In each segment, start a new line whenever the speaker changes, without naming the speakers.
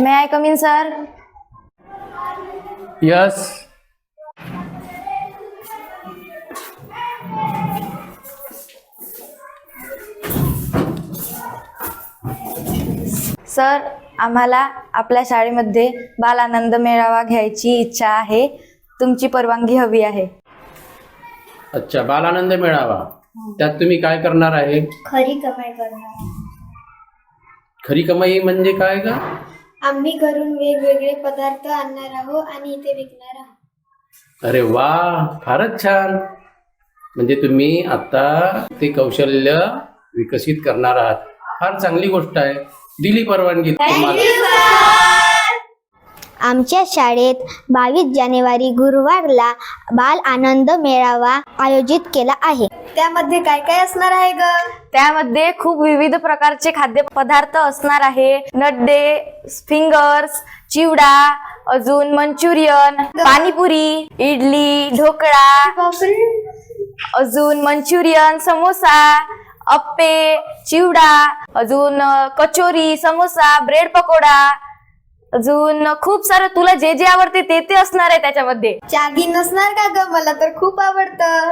May I come in sir
yes
sir आम्हाला आपल्या शाळेमध्ये बाल आनंद मेळावा घ्यायची इच्छा आहे. तुमची परवानगी हवी आहे.
अच्छा बालानंद मेळावा. त्यात तुम्ही काय करणार आहे?
खरी कमाई करणार.
खरी कमाई म्हणजे काय का
आम्ही घरून वेगवेगळे पदार्थ आणणार आहोत आणि इथे विकणार आहोत.
अरे वा फारच छान. म्हणजे तुम्ही आता ते कौशल्य विकसित करणार आहात. फार चांगली गोष्ट आहे. दिली परवानगी तुम्हाला.
आमच्या शाळेत बावीस जानेवारी गुरुवारला बाल आनंद मेळावा आयोजित केला आहे.
त्यामध्ये काय काय असणार आहे ग?
त्यामध्ये खूप विविध प्रकारचे खाद्यपदार्थ असणार आहे. नड्डे फिंगर्स चिवडा अजून मंचुरियन पाणीपुरी इडली ढोकळा अजून मंचुरियन समोसा अप्पे चिवडा अजून कचोरी समोसा ब्रेड पकोडा अजून खूप सारं तुला जे जे आवडते ते ते असणार आहे त्याच्यामध्ये.
चागी नसणार का ग? मला तर खूप आवडतं.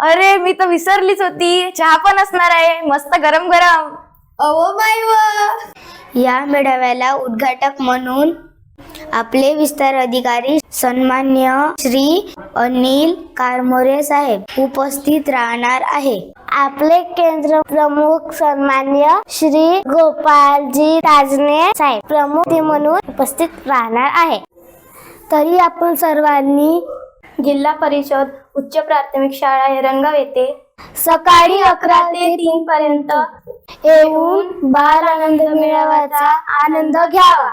अरे मी तर विसरलीच होती. चहा पण असणार आहे. मस्त गरम गरम.
अवो माय व.
या मेळाव्याला उद्घाटक म्हणून आपले विस्तार अधिकारी सन्मान्य श्री अनिल कारमोरे साहेब उपस्थित राहणार आहे. आपले केंद्र प्रमुख सन्मान्य श्री गोपालजी राजने साहेब प्रमुख म्हणून उपस्थित राहणार आहे. तरी आपण सर्वांनी
जिल्हा परिषद उच्च प्राथमिक शाळा हिरंगाव येथे
सकाळी अकरा ते
तीन पर्यंत
येऊन बाल आनंद मेळाव्याचा आनंद घ्यावा.